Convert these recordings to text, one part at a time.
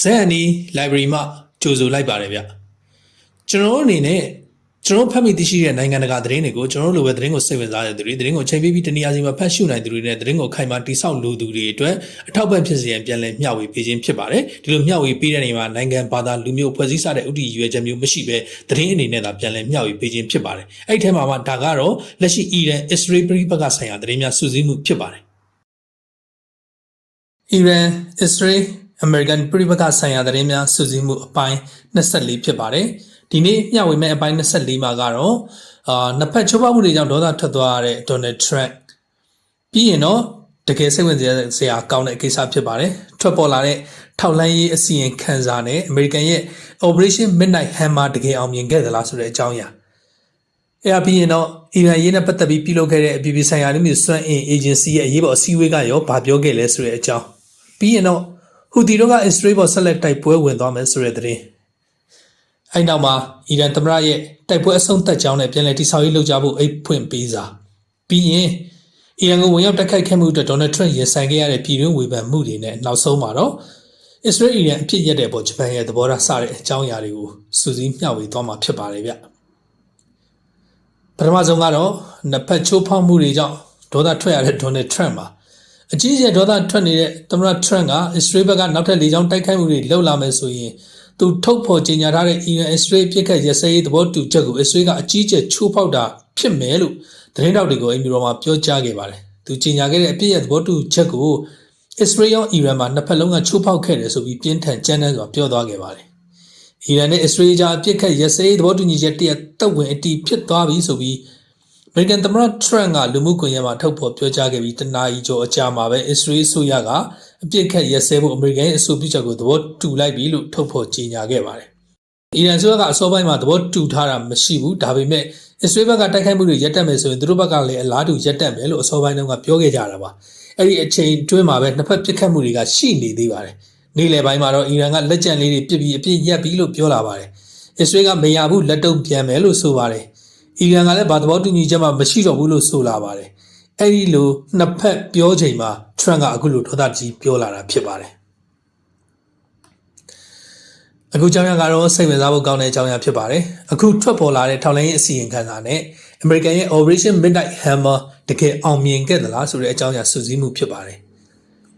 ဇက်အန်ဒီ library မှာကြိုဆိုလိုက်ပါတယ်ဗျကျွန်တော်တို့အနေနဲ့ကျွန်တော်ဖတ်မိသိရှိတဲ့နိုင်ငံတကာသတင်းတွေကိုကျွန်တော်တို့လိုပဲသတင်းကိုစိတ်ဝင်စားတဲ့သူတွေသတင်းကိုချိန်ပေးပြီးတနည်းအားဖြင့်ဖတ်ရှုနိုင်သူတွေနဲ့သတင်းကိုခိုင်မာတိဆောက်လိုသူတွေအတွက်အထောက်ပံ့ဖြစ်စေရန်ပြန်လည်မျှဝေပေးခြင်းဖြစ်ပါတယ်ဒီလိုမျှဝေပေးတဲ့နေမှာနိုင်ငံဘာသာလူမျိုးဖွဲ့စည်းစတဲ့ဥတီရွယ်ချက်မျိုးမရှိဘဲသတင်းအနေနဲ့သာပြန်လည်မျှဝေပေးခြင်းဖြစ်ပါတယ်အဲ့ဒီထဲမှာမှဒါကတော့လက်ရှိအီရန်အစ္စရေးပြည်ပကဆိုင်ရာသတင်းများစုစည်းမှုဖြစ်ပါတယ်အီရန်အစ္စရေး အမေရိကန်ပြည်ပကဆိုင်ရာသတင်းများစုစည်းမှုအပိုင်း24ဖြစ်ပါတယ်ဒီနေ့မျှဝေမဲ့အပိုင်း24မှာကတော့အာနှစ်ဖက်ချိုးဖောက်မှုတွေကြောင့်ဒေါသထွက်သွားတဲ့ Donald Trump ပြီးရင်တော့တကယ်စိတ်ဝင်စားစရာကောင်းတဲ့ကိစ္စဖြစ်ပါတယ်ထွက်ပေါ်လာတဲ့ထောက်လှမ်းရေးအစီရင်ခံစာနဲ့အမေရိကန်ရဲ့ Operation Midnight Hammer တကယ်အောင်မြင်ခဲ့သလားဆိုတဲ့အကြောင်းအရာအဲ့ဒါပြီးရင်တော့အီရန်ရေးနဲ့ပတ်သက်ပြီးပြုလုပ်ခဲ့တဲ့အပြည်ပြည်ဆိုင်ရာလူမျိုးစွမ်းအင်အေဂျင်စီရဲ့အရေးပေါ်အစည်းအဝေးကရောဗာပြောခဲ့လဲဆိုတဲ့အကြောင်းပြီးရင်တော့ ဟူတီတို့ကအစ္စရေးပေါ်ဆက်လက်တိုက်ပွဲဝင်သွားမယ်ဆိုတဲ့သတင်းအဲ့နောက်မှာအီရန်သမ္မတရဲ့တိုက်ပွဲအဆုံးသတ်ကြောင်းနဲ့ပြန်လည်တိဆောက်ရေးလုပ်ကြဖို့အိတ်ဖွင့်ပေးစာပြီးရင်အီရန်ကိုဝင်ရောက်တိုက်ခိုက်ခဲ့မှုအတွက်ဒေါ်နယ်ထရန့်ရင်ဆိုင်ခဲ့ရတဲ့ပြည်တွင်းဝေဖန်မှုတွေနဲ့နောက်ဆုံးမှာတော့အစ္စရေးအီရန်အဖြစ်ရက်တဲ့အပေါ်ဂျပန်ရဲ့သဘောထားစတဲ့အကြောင်းအရာတွေကိုစူးစီးမျှဝေသွားမှာဖြစ်ပါတယ်ဗျပထမဆုံးကတော့နှစ်ဖက်ချိုးဖောက်မှုတွေကြောင့်ဒေါသထွက်ရတဲ့ဒေါ်နယ်ထရန့်ပါ အကြီးအကျယ်ဒေါသထွက်နေတဲ့သမ္မတထရန့်ကအစ္စရေးဘက်ကနောက်ထပ်လေကြောင်းတိုက်ခိုက်မှုတွေလုပ်လာမယ်ဆိုရင်သူထုတ်ဖော်ကြေညာထားတဲ့အီရန်အစ္စရေးပြစ်ခတ်ရစဲရေးသဘောတူချက်ကိုအစ္စရေးကအကြီးအကျယ်ချိုးဖောက်တာဖြစ်မယ်လို့သတင်းတောက်တွေကိုအင်မီရောမှာပြောကြားခဲ့ပါတယ်သူကြေညာခဲ့တဲ့အပြစ်ရဲ့သဘောတူချက်ကိုအစ္စရေးရောအီရန်မှာနှစ်ဖက်လုံးကချိုးဖောက်ခဲ့တယ်ဆိုပြီးပြင်းထန်ကြမ်းတမ်းစွာပြောသွားခဲ့ပါတယ်အီရန်နဲ့အစ္စရေးကြားအပြစ်ခတ်ရစဲသဘောတူညီချက်တရက်တက်ဝင်အတီးဖြစ်သွားပြီဆိုပြီးအ မေရိကန်သမ္မတထရန့်ကလူမှုကွန်ရက်မှာထုတ်ဖော်ပြောကြားခဲ့ပြီးတနာရီကျော်အကြာမှာပဲအစ္စရေးဆိုရကအပြစ်ခတ်ရစဲဖို့အမေရိကန်ရဲ့အဆိုပြုချက်ကိုသဘောတူလိုက်ပြီလို့ထုတ်ဖော်ကြေညာခဲ့ပါတယ်။အီရန်ဆိုရကအစောပိုင်းမှာသဘောတူထားတာမရှိဘူးဒါပေမဲ့အစ္စရေးဘက်ကတိုက်ခိုက်မှုတွေရပ်တန့်မယ်ဆိုရင်သူတို့ဘက်ကလည်းအလားတူရပ်တန့်မယ်လို့အစောပိုင်းတုန်းကပြောခဲ့ကြတာပါ။အဲ့ဒီအချိန်တွင်းမှာပဲနှစ်ဖက်ပြစ်ခတ်မှုတွေကရှိနေသေးပါတယ်။နေ့လယ်ပိုင်းမှာတော့အီရန်ကလက်ကျန်လေးတွေပြစ်ပြီးအပြစ်ရက်ပြီးလို့ပြောလာပါတယ်။အစ္စရေးကမရဘူးလက်တုံ့ပြန်မယ်လို့ဆိုပါတယ်။ အီရန်ကလည်းဘာသဘောတူညီချက်မှမရှိတော့ဘူးလို့ဆိုလာပါတယ်။အဲ့ဒီလိုနှစ်ဖက်ပြောချိန်မှာထရန့်ကအခုလိုဒေါသကြီးပြောလာတာဖြစ်ပါတယ်။အခုကြောင်းရကတော့စိတ်ဝင်စားဖို့ကောင်းတဲ့အကြောင်းအရာဖြစ်ပါတယ်။အခုထွက်ပေါ်လာတဲ့ထောက်လိုင်းရေးအစီရင်ခံစာနဲ့အမေရိကန်ရဲ့ Operation Midnight Hammer တကယ်အောင်မြင်ခဲ့သလားဆိုတဲ့အကြောင်းအရာစုစည်းမှုဖြစ်ပါတယ်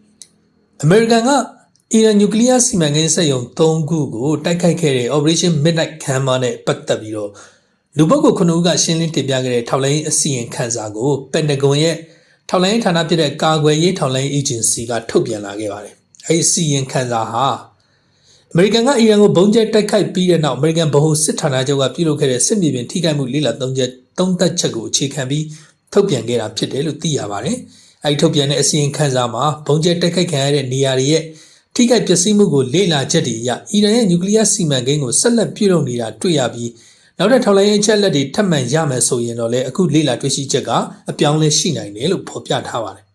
။အမေရိကန်ကအီရန်နျူကလ িয়ার စီမံကိန်းစက်ရုံ၃ခုကိုတိုက်ခိုက်ခဲ့တဲ့ Operation Midnight Hammer နဲ့ပတ်သက်ပြီးတော့ လူပုဂ္ဂိုလ်9ဦးကရှင်းလင်းတင်ပြခဲ့တဲ့ထောက်လိုင်းအစီရင်ခံစာကိုပန်တဂွန်ရဲ့ထောက်လိုင်းဌာနဖြစ်တဲ့ကာကွယ်ရေးထောက်လိုင်း agency ကထုတ်ပြန်လာခဲ့ပါတယ်။အဲဒီအစီရင်ခံစာဟာအမေရိကန်ကအီရန်ကိုဘုံကျဲတိုက်ခိုက်ပြီးတဲ့နောက်အမေရိကန်ဗဟိုစစ်ဌာနချုပ်ကပြုလုပ်ခဲ့တဲ့စစ်မြေပြင်ထိခိုက်မှုလိလာ၃ချက်သုံးသက်ချက်ကိုအခြေခံပြီးထုတ်ပြန်ခဲ့တာဖြစ်တယ်လို့သိရပါတယ်။အဲဒီထုတ်ပြန်တဲ့အစီရင်ခံစာမှာဘုံကျဲတိုက်ခိုက်ခံရတဲ့နေရာတွေရဲ့ထိခိုက်ပျက်စီးမှုကိုလေ့လာချက်တွေအရအီရန်ရဲ့နျူကလ িয়ার စီမံကိန်းကိုဆက်လက်ပြုလုပ်နေတာတွေ့ရပြီး နောက်တဲ့ထောက်လိုင်းရေးချက်လက်တွေထပ်မံရမယ်ဆိုရင်တော့လေအခုလေ့လာတွေ့ရှိချက်ကအပြောင်းလဲရှိနိုင်တယ်လို့ဖော်ပြထားပါတယ်။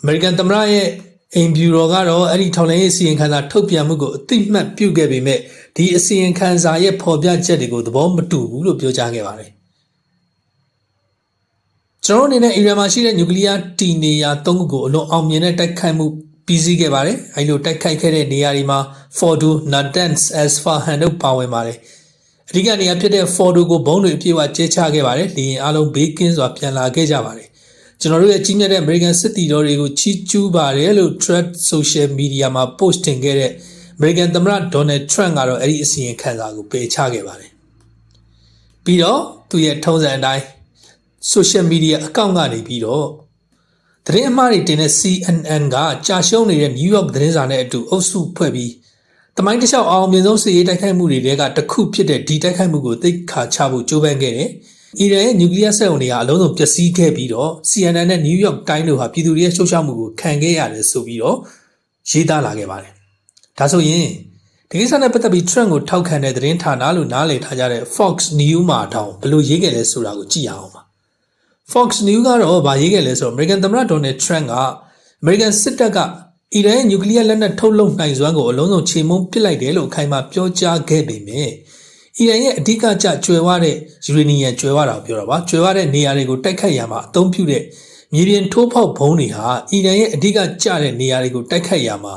အမေရိကန်သမ္မတရဲ့အိမ်ဗျူတော်ကတော့အဲ့ဒီထောက်လိုင်းရေးအစီရင်ခံစာထုတ်ပြန်မှုကိုအသိမှတ်ပြုခဲ့ပေမဲ့ဒီအစီရင်ခံစာရဲ့ဖော်ပြချက်တွေကိုသဘောမတူဘူးလို့ပြောကြားခဲ့ပါတယ်။ကျွန်တော်တို့အနေနဲ့အီရန်မှာရှိတဲ့နျူကလ িয়ার တီနေယာ၃ခုကိုအလွန်အောင်မြင်တဲ့တိုက်ခိုက်မှု ပြီးစီးခဲ့ပါတယ်။အဲဒီလိုတိုက်ခိုက်ခဲ့တဲ့နေရာတွေမှာ Fordo, Natanz, Isfahan တို့ပါဝင်ပါတယ်။အဓိကနေရာဖြစ်တဲ့ Fordo ကိုဘုံတွေအပြည့်အဝကျဲချခဲ့ပါတယ်။လေရင်အလုံးဘေးကင်းစွာပြန်လာခဲ့ကြပါတယ်။ကျွန်တော်တို့ရဲ့ကြီးမြတ်တဲ့ American စစ်တီတော်တွေကိုချီးကျူးပါတယ်လို့ Thread Social Media မှာ post တင်ခဲ့တဲ့ American သမ္မတ Donald Trump ကတော့အဲ့ဒီအစီရင်ခံစာကိုပယ်ချခဲ့ပါတယ်။ပြီးတော့သူရဲ့ထုံးစံအတိုင်း social media အကောင့်ကနေပြီးတော့ သတင်းအမှားတွေတင်တဲ့ CNN ကကြာရှုံးနေတဲ့ New York သတင်းစာနဲ့အတူအုပ်စုဖွဲ့ပြီးတမိုင်းတစ်လျှောက်အောင်မြင်ဆုံးစစ်ရေးတိုက်ခိုက်မှုတွေကတစ်ခုဖြစ်တဲ့ဒီတိုက်ခိုက်မှုကိုသိခါချဖို့ကြိုးပမ်းခဲ့တယ်။အီရန်ရဲ့နျူကလ িয়ার စက်အုံတွေကအလုံးစုံပျက်စီးခဲ့ပြီးတော့ CNN နဲ့ New York Times တို့ဟာပြည်သူတွေရဲ့ရှုတ်ချမှုကိုခံခဲ့ရတယ်ဆိုပြီးတော့ရေးသားလာခဲ့ပါတယ်။ဒါဆိုရင်ဒီကိစ္စနဲ့ပတ်သက်ပြီး Trump ကိုထောက်ခံတဲ့သတင်းဌာနလို့နားလည်ထားကြတဲ့ Fox News မှာတောင်ဘယ်လိုရေးခဲ့လဲဆိုတာကိုကြည့်ရအောင်ပါ။ Fox News ကတော့ဗာရေးခဲ့လဲဆိုတော့ American သမ္မတ Donald Trump က American စစ်တပ်ကအီရန်ရဲ့နျူကလ িয়ার လက်နက်ထုတ်လုပ်နိုင်စွမ်းကိုအလုံးစုံခြေမုံပစ်လိုက်တယ်လို့အခိုင်အမာပြောကြားခဲ့ပေမဲ့အီရန်ရဲ့အဓိကကျကျွယ်ဝတဲ့ယူရေနီယံကျွယ်ဝတာကိုပြောတာပါကျွယ်ဝတဲ့နေရာတွေကိုတိုက်ခိုက်ရမှာအသုံးပြုတဲ့မြေပြင်ထိုးဖောက်ဘုံတွေဟာအီရန်ရဲ့အဓိကကျတဲ့နေရာတွေကိုတိုက်ခိုက်ရမှာ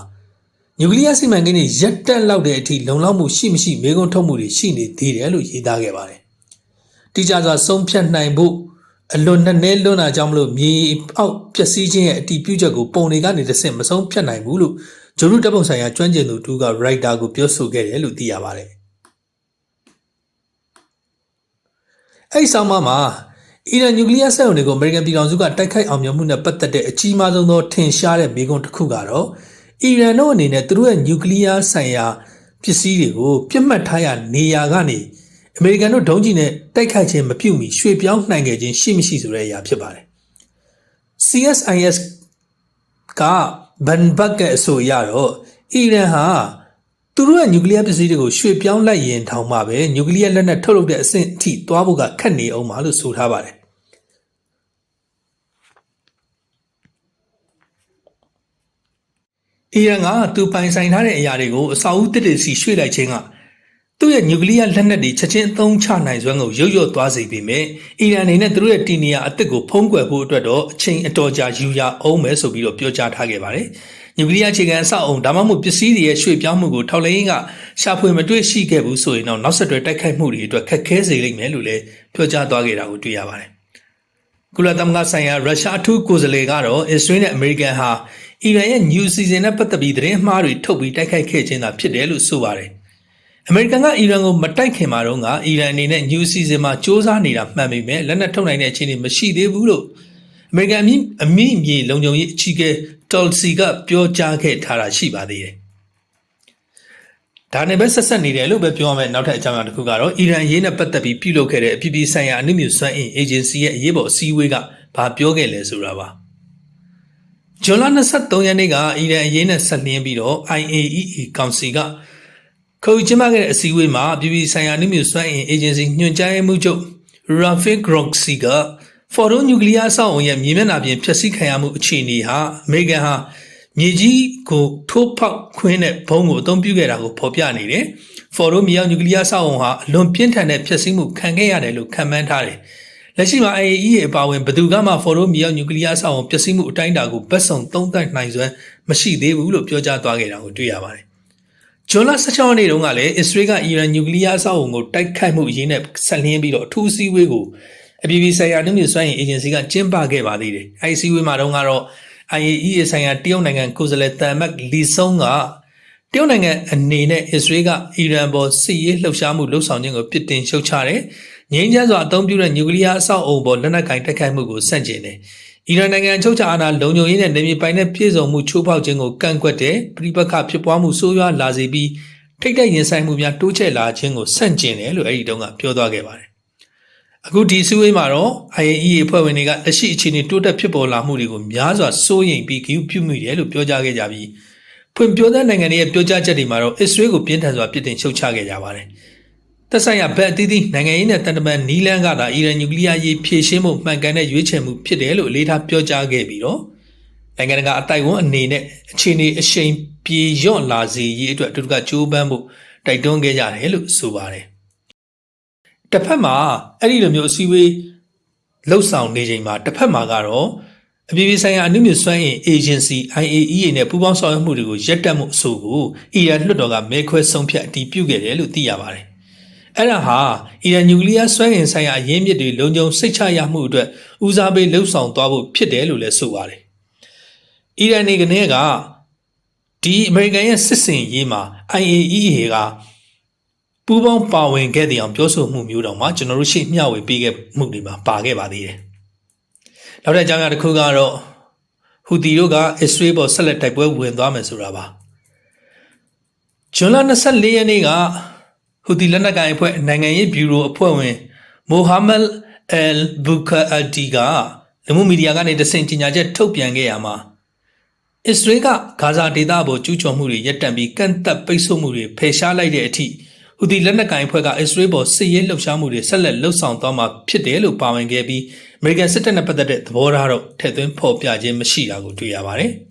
နျူကလ িয়ারစီမံကိန်းတွေရပ်တက်လောက်တဲ့အထိလုံလောက်မှုရှိမရှိမေကွန်းထုတ်မှုတွေရှိနေသေးတယ်လို့ရေးသားခဲ့ပါတယ်။တိကျစွာဆုံးဖြတ်နိုင်ဖို့ အလွန်နဲ့နဲလွန်းတာကြောင့်မလို့မြေအောက်ပျက်စီးခြင်းရဲ့အတီးပြုချက်ကိုပုံတွေကနေတစ်ဆင့်မဆုံးဖြတ်နိုင်ဘူးလို့ဂျိုရုတပ်ပုံဆိုင်ရာကျွမ်းကျင်သူတူကရိုက်တာကိုပြောဆိုခဲ့တယ်လို့သိရပါတယ်။အဲ့ဒီဆောင်းပါးမှာအီရန်နျူကလ িয়ারစက်ရုံတွေကိုအမေရိကန်ပြည်ထောင်စုကတိုက်ခိုက်အောင်မြင်မှုနဲ့ပတ်သက်တဲ့အကြီးမားဆုံးသောထင်ရှားတဲ့မေးခွန်းတစ်ခုကတော့အီရန်တို့အနေနဲ့သူတို့ရဲ့နျူကလ িয়ার ဆိုင်ရာပစ္စည်းတွေကိုပြစ်မှတ်ထားရနေရာကနေ အမေရိကန်တို့ဒုံးကျည်နဲ့တိုက်ခိုက်ခြင်းမပြုမီရွှေ့ပြောင်းနိုင်ခဲ့ခြင်းရှိမရှိဆိုတဲ့အရာဖြစ်ပါတယ်။ CSIS ကဘန်ဘတ်ကအဆိုအရတော့အီရန်ဟာသူတို့ရဲ့နျူကလ িয়ার ပစ္စည်းတွေကိုရွှေ့ပြောင်းလိုက်ရင်ထောင်မှပဲနျူကလ িয়ার လက်နက်ထုတ်လုပ်တဲ့အဆင့်အထိသွားဖို့ကခက်နေအောင်ပါလို့ဆိုထားပါတယ်အီရန်ကသူပိုင်ဆိုင်ထားတဲ့အရာတွေကိုအစာအုပ်တစ်တွေစီရွှေ့လိုက်ခြင်းက သူ့ရဲ့နျူကလ িয়ার လက်နက်တွေချက်ချင်းအသုံးချနိုင်စွမ်းကိုရုတ်ရုတ်သွားစေပေမဲ့အီရန်အနေနဲ့သူတို့ရဲ့တီနီယာအသစ်ကိုဖုံးကွယ်ဖို့အတွက်တော့အချိန်အတော်ကြာယူရအောင်မယ်ဆိုပြီးတော့ပြောကြားထားခဲ့ပါတယ်။နျူကလ িয়ার အခြေခံအဆောက်အုံဒါမှမဟုတ်ပစ္စည်းတွေရဲ့ရွှေ့ပြောင်းမှုကိုထောက်လှမ်းရေးကရှာဖွေမတွေ့ရှိခဲ့ဘူးဆိုရင်တော့နောက်ဆက်တွဲတိုက်ခိုက်မှုတွေအတွက်ခက်ခဲစေလိမ့်မယ်လို့လည်းပြောကြားသွားခဲ့တာကိုတွေ့ရပါတယ်။ကုလသမဂ္ဂဆိုင်ရာရုရှားအထူးကိုယ်စားလှယ်ကတော့အစ္စရေးနဲ့အမေရိကန်ဟာအီရန်ရဲ့ new season နဲ့ပတ်သက်ပြီးသတင်းမှားတွေထုတ်ပြီးတိုက်ခိုက်ခဲ့ခြင်းသာဖြစ်တယ်လို့ဆိုပါတယ်။ အမေရိကန်ကအီရန်ကိုမတိုက်ခင်မှာတော့ကအီရန်အနေနဲ့ new season မှာစ조사နေတာမှန်ပေမဲ့လက်နက်ထုတ်နိုင်တဲ့အခြေအနေမရှိသေးဘူးလို့အမေရိကန်အမိအမိမြေလုံခြုံရေးအကြီးအကဲတော်စီကပြောကြားခဲ့ထားတာရှိပါသေးတယ်။ဒါနဲ့ပဲဆက်ဆက်နေတယ်လို့ပဲပြောရမယ်နောက်ထပ်အကြောင်းအရာတစ်ခုကတော့အီရန်ရေးနဲ့ပတ်သက်ပြီးပြုလုပ်ခဲ့တဲ့အပြည်ပြည်ဆိုင်ရာအနုမြူစွမ်းအင်အေဂျင်စီရဲ့အရေးပေါ်အစည်းအဝေးကဘာပြောခဲ့လဲဆိုတာပါ။ဇွန်လ23ရက်နေ့ကအီရန်အရေးနဲ့ဆက်လျင်းပြီးတော့ IAEA ကောင်စီက ခုကျင်းပခဲ့တဲ့အစည်းအဝေးမှာပြည်ပြည်ဆိုင်ရာနှိမ့်မြစွမ်းအင်အေဂျင်စီညွှန်ကြားရေးမှူးချုပ် Rafael Grossi ကဖော်ဒိုနျူကလ িয়ার အဆောက်အုံရဲ့မြေမျက်နှာပြင်ဖျက်ဆီးခံရမှုအခြေအနေဟာအမေရိကန်ဟာမြေကြီးကိုထိုးဖောက်ခွင်းတဲ့ဘုံကိုအသုံးပြုခဲ့တာကိုဖော်ပြနေတယ်။ဖော်ဒိုမြေအောင်နျူကလ িয়ার အဆောက်အုံဟာအလွန်ပြင်းထန်တဲ့ဖျက်ဆီးမှုခံခဲ့ရတယ်လို့ခန့်မှန်းထားတယ်။လက်ရှိမှာ AAE ရဲ့အပါဝင်ဘယ်သူကမှဖော်ရိုမြောက်နျူကလ িয়ার ဆောက်အောင်ပျက်စီးမှုအတိုင်းအတာကိုဗတ်ဆောင်သုံးသပ်နိုင်စွမ်းမရှိသေးဘူးလို့ပြောကြားသွားခဲ့တာကိုတွေ့ရပါတယ်။ ဂျွန်လ16ရက်နေ့တုန်းကလည်းအစ္စရေးကအီရန်နျူကလ িয়ার ဆောက်အောင်ကိုတိုက်ခိုက်မှုအရေးနဲ့ဆက်လျင်းပြီးတော့အထူးစည်းဝေးကိုအပြည်ပြည်ဆိုင်ရာနှိမ့်မြစွမ်းရင်အေဂျင်စီကကျင်းပခဲ့ပါသေးတယ်။အဲဒီစည်းဝေးမှာတော့ကတော့ IAEA ဆိုင်ရာတရုတ်နိုင်ငံကိုယ်စားလှယ်တမ်မတ်လီဆုံကတရုတ်နိုင်ငံအနေနဲ့အစ္စရေးကအီရန်ပေါ်စစ်ရေးလှုပ်ရှားမှုလှုပ်ဆောင်ခြင်းကိုပြစ်တင်ရှုတ်ချတယ်။ငြိမ်းချမ်းစွာအသုံးပြုတဲ့နျူကလ িয়ার အဆောက်အုံပေါ်လက်နက်ကင်တိုက်ခိုက်မှုကိုဆန့်ကျင်တယ်။ အီရန်နိုင်ငံချုပ်ချာအာဏာလုံခြုံရေးနဲ့နေမြေပိုင်တဲ့ပြည်စုံမှုချိုးဖောက်ခြင်းကိုကန့်ကွက်တဲ့ပြည်ပခဖြစ်ပွားမှုဆိုးရွားလာစေပြီးထိတ်တိုက်ရင်ဆိုင်မှုများတိုးချဲ့လာခြင်းကိုဆန့်ကျင်တယ်လို့အဲ့ဒီတုန်းကပြောသွားခဲ့ပါတယ်။အခုဒီစည်းဝေးမှာတော့ IAEA အဖွဲ့ဝင်တွေကလက်ရှိအခြေအနေတိုးတက်ဖြစ်ပေါ်လာမှုတွေကိုများစွာစိုးရိမ်ပြီးဂရုပြုမိတယ်လို့ပြောကြားခဲ့ကြပြီးဖွံ့ဖြိုးတဲ့နိုင်ငံတွေရဲ့ပြောကြားချက်တွေမှာတော့အစ္စရေးကိုပြင်းထန်စွာပြစ်တင်ရှုတ်ချခဲ့ကြပါတယ်။ သက်ဆိုင်ရာဘက်အသီးသီးနိုင်ငံရေးနဲ့တန်တမန်နီလန်းကသာအီရန်နျူကလ িয়ার ရေးဖြည့်ရှင်းမှုမှန်ကန်တဲ့ရွေးချယ်မှုဖြစ်တယ်လို့အလေးထားပြောကြားခဲ့ပြီးတော့နိုင်ငံတကာအတိုက်အဝန်အနေနဲ့အခြေအနေအရှိန်ပြေလျော့လာစေရေးအတွက်အတူတကကြိုးပမ်းဖို့တိုက်တွန်းခဲ့ကြတယ်လို့ဆိုပါတယ်။တစ်ဖက်မှာအဲ့ဒီလိုမျိုးအစည်းအဝေးလှုပ်ဆောင်နေချိန်မှာတစ်ဖက်မှာကတော့အပြည်ပြည်ဆိုင်ရာအနုမြစွမ်းအင် agency IAEA နဲ့ပူးပေါင်းဆောင်ရွက်မှုတွေကိုရပ်တန့်မှုအဆိုကိုအီရန်လွှတ်တော်ကမဲခွဲဆုံးဖြတ်အတည်ပြုခဲ့တယ်လို့သိရပါတယ် အဲ့ဒါဟာအီရန်နျူကလ িয়ার စွမ်းအင်ဆိုင်ရာအရင်းမြစ်တွေလုံခြုံစိတ်ချရမှုအတွက်ဦးစားပေးလှုပ်ဆောင်သွားဖို့ဖြစ်တယ်လို့လည်းဆိုပါတယ်။အီရန်နေကနေကဒီအမေရိကန်ရဲ့စစ်စင်ရေးမှာ IAEA ကပူးပေါင်းပါဝင်ခဲ့တဲ့အောင်ပြောဆိုမှုမျိုးတောင်မှကျွန်တော်တို့ရှေ့မျှဝေပေးခဲ့မှုတွေမှာပါခဲ့ပါသေးတယ်။နောက်တစ်ကြောင်းအရာတစ်ခုကတော့ဟူတီတို့ကအစ္စရေးပေါ်ဆက်လက်တိုက်ပွဲဝင်သွားမယ်ဆိုတာပါ။ဂျွန်လ24ရက်နေ့က ဟူသီလက်နက်ကိုင်အဖွဲ့နိုင်ငံရေးဘျူရိုအဖွဲ့ဝင်မိုဟာမက်အယ်ဘူကာအဒီကလူမှုမီဒီယာကနေတဆင့်ကြေညာချက်ထုတ်ပြန်ခဲ့ရမှာအစ္စရေးကဂါဇာဒေသပေါ်ကျူးကျော်မှုတွေရပ်တန့်ပြီးကန့်သက်ပိတ်ဆို့မှုတွေဖယ်ရှားလိုက်တဲ့အထိဟူသီလက်နက်ကိုင်အဖွဲ့ကအစ္စရေးပေါ်စစ်ရေးလှုပ်ရှားမှုတွေဆက်လက်လှုပ်ဆောင်သွားမှာဖြစ်တယ်လို့ပါဝင်ခဲ့ပြီးအမေရိကန်စစ်တပ်နဲ့ပတ်သက်တဲ့သဘောထားတော့ထည့်သွင်းဖော်ပြခြင်းမရှိတာကိုတွေ့ရပါတယ်။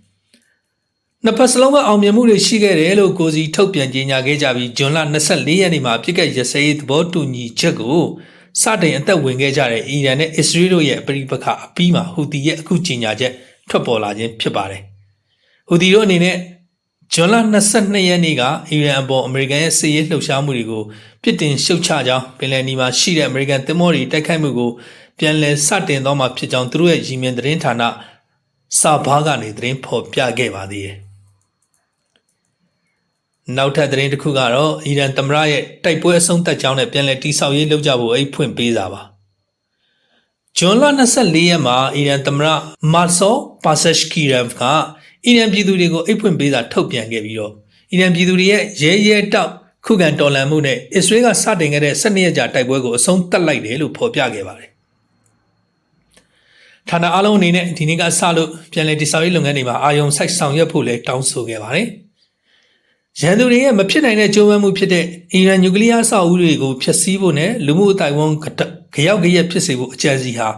နှစ်ဖက်စလုံးကအောင်မြင်မှုတွေရှိခဲ့တယ်လို့ကိုစီထုတ်ပြန်ကြေညာခဲ့ကြပြီးဂျွန်လ24ရက်နေ့မှာပြစ်ကတ်ရစရေးသဘောတူညီချက်ကိုစတင်အသက်ဝင်ခဲ့ကြတဲ့အီရန်နဲ့အစ္စရေးတို့ရဲ့ပြိပခအပြီးမှာဟူတီရဲ့အခုကြေညာချက်ထွက်ပေါ်လာခြင်းဖြစ်ပါတယ်။ဟူတီတို့အနေနဲ့ဇွန်လ22ရက်နေ့ကအီရန်အပေါ်အမေရိကန်ရဲ့စစ်ရေးလှုပ်ရှားမှုတွေကိုပြစ်တင်ရှုတ်ချကြောင်းပင်လယ်နီမှာရှိတဲ့အမေရိကန်သင်္ဘောတွေတိုက်ခိုက်မှုကိုပြန်လည်စတင်တော့မှာဖြစ်ကြောင်းသူတို့ရဲ့ရည်မြင်သတင်းဌာနစာဘာကနေသတင်းဖော်ပြခဲ့ပါသေးတယ်။ နောက်ထပ်သတင်းတစ်ခုကတော့အီရန်သမ္မတရဲ့တိုက်ပွဲအဆုံးသတ်ကြောင်းနဲ့ပြန်လည်တိဆောက်ရေးလုပ်ကြဖို့အိတ်ဖွင့်ပေးစာပါ။ဇွန်လ24ရက်မှာအီရန်သမ္မတမာဆောပါဆက်ရှ်ကီရမ်ကအီရန်ပြည်သူတွေကိုအိတ်ဖွင့်ပေးစာထုတ်ပြန်ခဲ့ပြီးတော့အီရန်ပြည်သူတွေရဲ့ရဲရဲတောက်ခုခံတော်လှန်မှုနဲ့အစ္စရေးကစတင်ခဲ့တဲ့12ရက်ကြာတိုက်ပွဲကိုအဆုံးသတ်လိုက်တယ်လို့ဖော်ပြခဲ့ပါတယ်။ဌာနအားလုံးအနေနဲ့ဒီနေ့ကစလို့ပြန်လည်တည်ဆောက်ရေးလုပ်ငန်းတွေမှာအာရုံစိုက်ဆောင်ရွက်ဖို့လည်းတောင်းဆိုခဲ့ပါတယ်။ ရန်သူတွေရဲ့မဖြစ်နိုင်တဲ့ကြိုးပမ်းမှုဖြစ်တဲ့အီရန်နျူကလ িয়ার ဆောက်ဦးတွေကိုဖျက်ဆီးဖို့နဲ့လူမှုအတိုင်းဝန်ကြရောက်ကြရက်ဖြစ်စေဖို့အကြံစီဟာ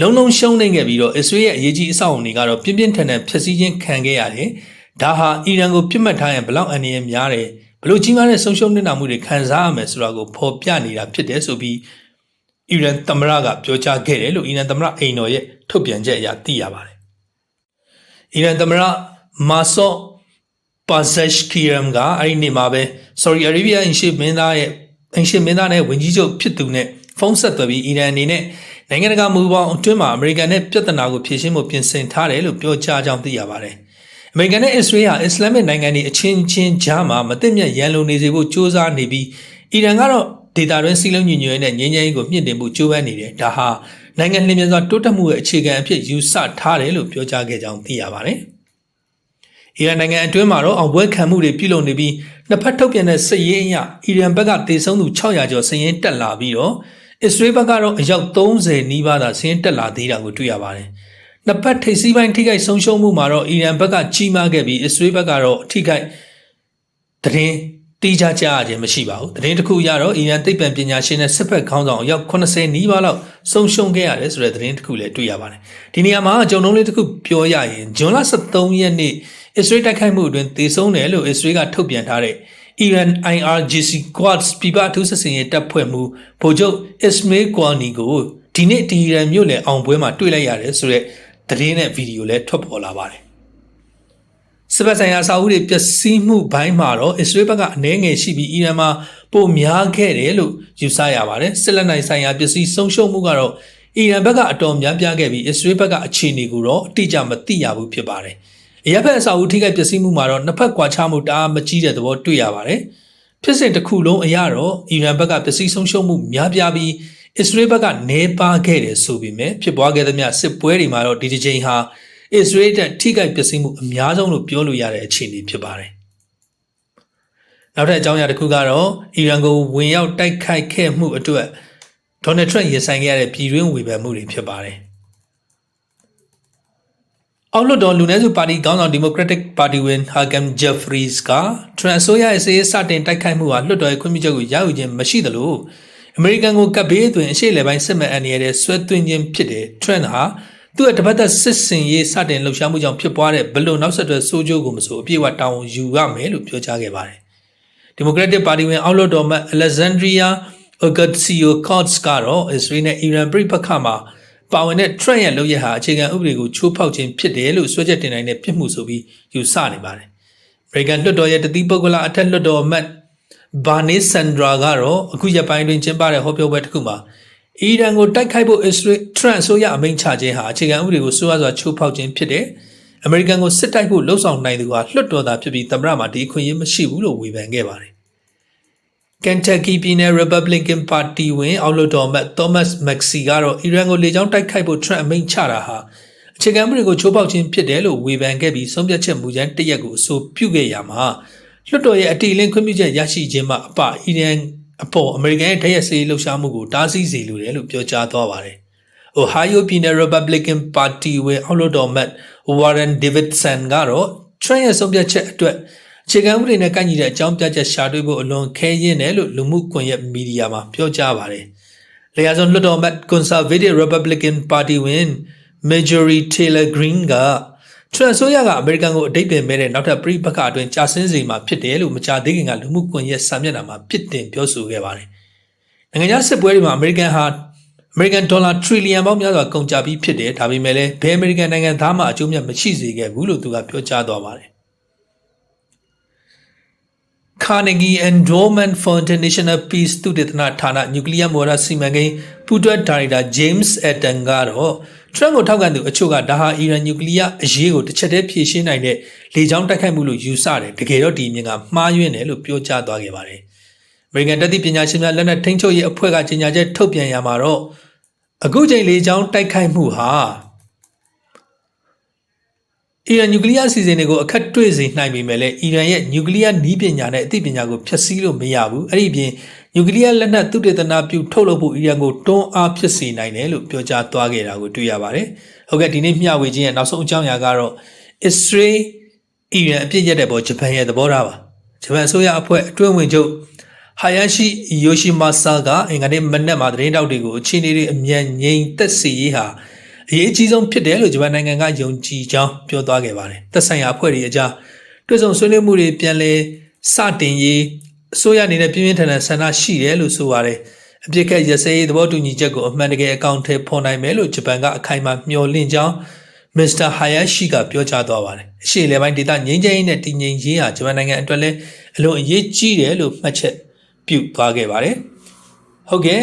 လုံလုံရှုံးနေခဲ့ပြီးတော့အစ္စရေးရဲ့အရေးကြီးအဆောက်အုံတွေကတော့ပြင်းပြင်းထန်ထန်ဖျက်ဆီးခြင်းခံခဲ့ရတယ်။ဒါဟာအီရန်ကိုပြစ်မှတ်ထားရင်ဘလောက်အန္တရာယ်များတယ်ဘလို့ကြီးမားတဲ့ဆုံးရှုံးနေတာမှုတွေခံစားရမယ်ဆိုတာကိုဖော်ပြနေတာဖြစ်တယ်ဆိုပြီးအီရန်သမ္မတကပြောကြားခဲ့တယ်လို့အီရန်သမ္မတအိမ်တော်ရဲ့ထုတ်ပြန်ချက်အရသိရပါတယ်။အီရန်သမ္မတမာဆော့ ပါဇက်ခီရမ်ကအဲ့ဒီနေ့မှာပဲ sorry Arabia အင်ရှေမင်းသားရဲ့အင်ရှေမင်းသားနဲ့ဝင်ကြီးချုပ်ဖြစ်သူနဲ့ဖုန်းဆက်သွယ်ပြီးအီရန်အနေနဲ့နိုင်ငံတကာမူပေါင်းအတွင်းမှာအမေရိကန်နဲ့ပြဿနာကိုဖြေရှင်းဖို့ပြင်ဆင်ထားတယ်လို့ပြောကြားကြောင်းသိရပါတယ်။အမေရိကန်နဲ့အစ္စရေးဟာအစ္စလာမစ်နိုင်ငံတွေအချင်းချင်းကြားမှာမသိမြတ်ရန်လိုနေစေဖို့ကြိုးစားနေပြီးအီရန်ကတော့ဒေတာတွင်းစီလုံးညညွရဲ့ငြိမ်းချမ်းရေးကိုမြင့်တင်ဖို့ကြိုးပမ်းနေတယ်။ဒါဟာနိုင်ငံလျင်မြန်စွာတိုးတက်မှုရဲ့အခြေခံအဖြစ်ယူဆထားတယ်လို့ပြောကြားခဲ့ကြောင်းသိရပါတယ်။ အီရန်နိုင်ငံအတွင်းမှာတော့အောင်ပွဲခံမှုတွေပြုလုပ်နေပြီးနှစ်ဖက်ထုတ်ပြန်တဲ့စစ်ရေးအရအီရန်ဘက်ကတေဆုံးသူ600ကျော်စည်ရင်းတက်လာပြီးတော့အစ္စရေးဘက်ကတော့အယောက်30နီးပါးသာစည်ရင်းတက်လာသေးတာကိုတွေ့ရပါတယ်။နှစ်ဖက်ထိပ်စီးပိုင်းထိခိုက်ဆုံးရှုံးမှုမှာတော့အီရန်ဘက်ကကြီးမားခဲ့ပြီးအစ္စရေးဘက်ကတော့ထိခိုက်သတင်းတိကျကြရခြင်းမရှိပါဘူး။သတင်းတစ်ခုရတော့အီရန်သိပ္ပံပညာရှင်နဲ့စစ်ဘက်ခေါင်းဆောင်အယောက်80နီးပါးလောက်ဆုံးရှုံးခဲ့ရတယ်ဆိုတဲ့သတင်းတစ်ခုလည်းတွေ့ရပါတယ်။ဒီနေရာမှာအကြုံလုံးလေးတစ်ခုပြောရရင်ဇွန်လ23ရက်နေ့ အစ္စရေးတိုက်ခိုက်မှုအတွင်းသေဆုံးတယ်လို့အစ္စရေးကထုတ်ပြန်ထားတဲ့ Iran IRGC Quds ပြည်ပထူးစစ်စင်ရေးတပ်ဖွဲ့မှုဗိုလ်ချုပ် Ismail Qani ကိုဒီနေ့တီရန်မြို့နယ်အောင်ပွဲမှာတွေ့လိုက်ရတယ်ဆိုတဲ့သတင်းနဲ့ဗီဒီယိုလည်းထွက်ပေါ်လာပါတယ်။စစ်ဘက်ဆိုင်ရာစာအုပ်တွေပျက်စီးမှုဘိုင်းမှာတော့အစ္စရေးဘက်ကအနည်းငယ်ရှိပြီးအီရန်မှာပိုများခဲ့တယ်လို့ယူဆရပါတယ်။စစ်လက်နက်ဆိုင်ရာပစ္စည်းဆုံးရှုံးမှုကတော့အီရန်ဘက်ကအတော်များပြားခဲ့ပြီးအစ္စရေးဘက်ကအခြေအနေကိုတော့အတိအကျမသိရဘူးဖြစ်ပါတယ်။ အရက်ဖက်အစာအုပ်ထိခိုက်ပျက်စီးမှုမှာတော့နှစ်ဖက်ကွာခြားမှုတအားမကြီးတဲ့သဘောတွေ့ရပါတယ်။ဖြစ်စဉ်တစ်ခုလုံးအရတော့အီရန်ဘက်ကပျက်စီးဆုံးရှုံးမှုများပြားပြီးအစ္စရေးဘက်ကနေပါခဲ့တယ်ဆိုပေမဲ့ဖြစ်ပွားခဲ့သမျှစစ်ပွဲတွေမှာတော့ဒီတစ်ချိန်ဟာအစ္စရေးတပ်ထိခိုက်ပျက်စီးမှုအများဆုံးလို့ပြောလို့ရတဲ့အခြေအနေဖြစ်ပါတယ်။နောက်ထပ်အကြောင်းအရာတစ်ခုကတော့အီရန်ကိုဝင်ရောက်တိုက်ခိုက်ခဲ့မှုအတွက်ဒေါ်နယ်ထရန့်ရင်ဆိုင်ခဲ့ရတဲ့ပြည်တွင်းဝေဖန်မှုတွေဖြစ်ပါတယ်။ အောက်လွှတ်တော်လူနည်းစုပါတီခေါင်းဆောင် Democratic Party ဝင် Hakeem Jeffries က Trump အစိုးရရဲ့စီးရေးစတင်တိုက်ခိုက်မှုဟာလွှတ်တော်ရဲ့ခွင့်ပြုချက်ကိုရယူခြင်းမရှိသလိုအမေရိကန်ကိုကပ်ဘေးအတွင်းအရှေ့လယ်ပိုင်းစစ်မှန်အန်ရတဲ့ဆွဲသွင်းခြင်းဖြစ်တဲ့ Trump ဟာသူ့ရဲ့တပတ်သက်စစ်စင်ရေးစတင်လှုပ်ရှားမှုကြောင့်ဖြစ်ပွားတဲ့ဘလို့နောက်ဆက်တွဲဆိုးကျိုးကိုမဆိုအပြည့်အဝတောင်းယူရမယ်လို့ပြောကြားခဲ့ပါတယ်။ Democratic Party ဝင်အောက်လွှတ်တော်မှ Alexandria Ocasio-Cortez ကတော့ Israel နဲ့ Iran ပြည်ပခါမှာ ပါဝင်တဲ့ Trump ရဲ့လုပ်ရဟာအခြေခံဥပဒေကိုချိုးဖောက်ခြင်းဖြစ်တယ်လို့ဆွဲချက်တင်နိုင်တဲ့ပြစ်မှုဆိုပြီးယူဆနေပါတယ်။ American လွှတ်တော်ရဲ့တတိပုဂ္ဂလအထက်လွှတ်တော်အမတ်ဘာနီဆန်ဒရာကတော့အခုရက်ပိုင်းတွင်ကျင်းပတဲ့ဟောပြောပွဲတစ်ခုမှာအီရန်ကိုတိုက်ခိုက်ဖို့ Israel Trump အစိုးရအမိန့်ချခြင်းဟာအခြေခံဥပဒေကိုစိုးရစွာချိုးဖောက်ခြင်းဖြစ်တယ်။ American ကိုစစ်တိုက်ဖို့လှုံ့ဆော်နိုင်သူဟာလွှတ်တော်သားဖြစ်ပြီးသမ္မတမှာဒီအခွင့်အရေးမရှိဘူးလို့ဝေဖန်ခဲ့ပါတယ် Kentucky ပြည်နယ် Republican Party ဝင်အောက်လွှတ်တော်အမတ် Thomas Maxey ကတော့အီရန်ကိုလေကြောင်းတိုက်ခိုက်ဖို့ Trump အမိန့်ချတာဟာအခြေခံမှုတွေကိုချိုးဖောက်ခြင်းဖြစ်တယ်လို့ဝေဖန်ခဲ့ပြီးဆုံးဖြတ်ချက်မူကြမ်းတရက်ကိုအဆိုပြုခဲ့ရမှာလွှတ်တော်ရဲ့အတီလင်းခွင့်ပြုချက်ရရှိခြင်းမှအပအီရန်အပေါ်အမေရိကန်ရဲ့တရက်စေးလှုပ်ရှားမှုကိုတားဆီးစေလိုတယ်လို့ပြောကြားသွားပါတယ်။ Ohio ပြည်နယ် Republican Party ဝင်အောက်လွှတ်တော်အမတ် Warren Davidson ကတော့ Trump ရဲ့ဆုံးဖြတ်ချက်အတွက် အခြေခံဥပဒေနဲ့ကန့်ညီတဲ့အကြောင်းပြချက်ရှာတွေ့ဖို့အလွန်ခဲယဉ်တယ်လို့လူမှုကွန်ရက်မီဒီယာမှာပြောကြားပါတယ်။လျာစွန်လွှတ်တော်မတ် Conservative Republican Party ဝင် Marjorie Taylor Greene ကထရန့်ဆိုရကအမေရိကန်ကိုအတိတ်ပင်မဲ့တဲ့နောက်ထပ်ပြည်ပခအတွင်းကြာဆင်းစေမှာဖြစ်တယ်လို့မကြာသေးခင်ကလူမှုကွန်ရက်စာမျက်နှာမှာပြစ်တင်ပြောဆိုခဲ့ပါတယ်။နိုင်ငံခြားစစ်ပွဲတွေမှာအမေရိကန်ဟာအမေရိကန်ဒေါ်လာထရီလီယံပေါင်းများစွာကုန်ကျပြီးဖြစ်တယ်ဒါပေမဲ့လည်းဘယ်အမေရိကန်နိုင်ငံသားမှအကျိုးမြတ်မရှိစေခဲ့ဘူးလို့သူကပြောကြားသွားပါတယ် Carnegie Endowment for International Peace သုတေသနဌာနနျူကလ িয়ার မော်ဒစီမံကိန်းပူးတွဲဒါရိုက်တာ James Etten ကတော့ Trump ကိုထောက်ခံသူအချို့ကဒါဟာအီရန်နျူကလ িয়ার အရေးကိုတစ်ချက်တည်းဖြေရှင်းနိုင်တဲ့လေကြောင်းတိုက်ခိုက်မှုလို့ယူဆတယ်တကယ်တော့ဒီအမြင်ကမှားယွင်းတယ်လို့ပြောကြားသွားခဲ့ပါတယ်။ American တတိပညာရှင်များလက်နက်ထိန်းချုပ်ရေးအဖွဲ့ကကြေညာချက်ထုတ်ပြန်ရမှာတော့အခုချိန်လေကြောင်းတိုက်ခိုက်မှုဟာ အီရန်နျူကလ িয়ার အစီအစဉ်တွေကိုအခက်တွေ့စေနိုင်ပေမဲ့လည်းအီရန်ရဲ့နျူကလ িয়ারနည်းပညာနဲ့အသိပညာကိုဖျက်ဆီးလို့မရဘူးအဲ့ဒီအပြင်နျူကလ িয়ার လက်နက်သုတေသနပြုထုတ်လုပ်ဖို့အီရန်ကိုတွန်းအားဖြစ်စေနိုင်တယ်လို့ပြောကြားသွားခဲ့တာကိုတွေ့ရပါတယ်ဟုတ်ကဲ့ဒီနေ့မျှဝေခြင်းရဲ့နောက်ဆုံးအကြောင်းအရာကတော့ Israel အီရန်အပြစ်ရက်တဲ့ပေါ်ဂျပန်ရဲ့သဘောထားပါဂျပန်အစိုးရအဖွဲ့အတွင်းဝင်ချုပ်ဟာယာရှိယိုရှိမာဆာကအင်္ဂါနေ့မနက်မှာသတင်းတောက်တွေကိုအခြေအနေတွေအမြန်ငြိမ်သက်စေရေးဟာ အရေးကြီးဆုံးဖြစ်တယ်လို့ဂျပန်နိုင်ငံကယုံကြည်ကြောင်းပြောသွားခဲ့ပါတယ်။သက်ဆိုင်ရာအဖွဲ့တွေအကြားတွေ့ဆုံဆွေးနွေးမှုတွေပြန်လည်စတင်ရေးအစိုးရအနေနဲ့ပြင်းပြင်းထန်ထန်ဆန္ဒရှိတယ်လို့ဆိုပါတယ်။အပြစ်ကရစဲရေးသဘောတူညီချက်ကိုအမှန်တကယ်အကောင့်ထဲပေါ်နိုင်မယ်လို့ဂျပန်ကအခိုင်အမာမျှော်လင့်ကြောင်းမစ္စတာဟာယာရှိကပြောကြားသွားပါတယ်။အရှေ့လေပိုင်းဒေသငြိမ်းချမ်းရေးနဲ့တည်ငြိမ်ရေးဟာဂျပန်နိုင်ငံအတွက်လည်းအလွန်အရေးကြီးတယ်လို့မှတ်ချက်ပြုသွားခဲ့ပါတယ်။ဟုတ်ကဲ့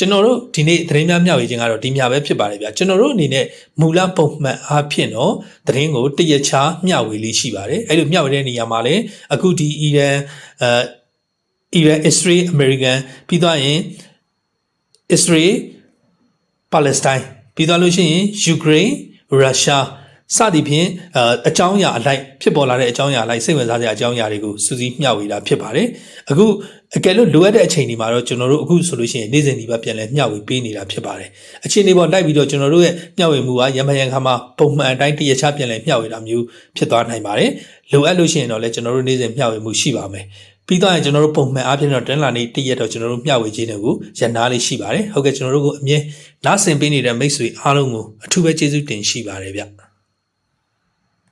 ကျွန်တော်တို့ဒီနေ့သတင်းများမျှဝေခြင်းကတော့ဒီမျှပဲဖြစ်ပါတယ်ဗျာကျွန်တော်တို့အနေနဲ့မူလပုံမှန်အားဖြင့်တော့သတင်းကိုတရချာမျှဝေလေးရှိပါတယ်အဲ့လိုမျှဝေတဲ့နေရာမှာလည်းအခုဒီအီရန်အဲအီရန်အစ္စရေးအမေရိကန်ပြီးသွားရင်အစ္စရေးပါလက်စတိုင်းပြီးသွားလို့ရှိရင်ယူကရိန်းရုရှား စသည်ဖြင့်အကြောင်းအရာအလိုက်ဖြစ်ပေါ်လာတဲ့အကြောင်းအရာအလိုက်စိတ်ဝင်စားစရာအကြောင်းအရာတွေကိုစူးစီးမျှဝေတာဖြစ်ပါတယ်။အခုအကယ်လို့လိုအပ်တဲ့အချိန်ဒီမှာတော့ကျွန်တော်တို့အခုဆိုလို့ရှိရင်နေ့စဉ်ဒီပါပြန်လဲမျှဝေပေးနေတာဖြစ်ပါတယ်။အချိန်ဒီပေါ်လိုက်ပြီးတော့ကျွန်တော်တို့ရဲ့မျှဝေမှုကရမယံခါမှာပုံမှန်အတိုင်းတရချပြန်လဲမျှဝေတာမျိုးဖြစ်သွားနိုင်ပါတယ်။လိုအပ်လို့ရှိရင်တော့လည်းကျွန်တော်တို့နေ့စဉ်မျှဝေမှုရှိပါမယ်။ပြီးတော့ကျွန်တော်တို့ပုံမှန်အားဖြင့်တော့တနင်္လာနေ့တရက်တော့ကျွန်တော်တို့မျှဝေခြင်းတွေကိုရန်နာလေးရှိပါတယ်။ဟုတ်ကဲ့ကျွန်တော်တို့ကိုအမြဲနားဆင်ပေးနေတဲ့မိတ်ဆွေအားလုံးကိုအထူးပဲကျေးဇူးတင်ရှိပါတယ်ဗျ။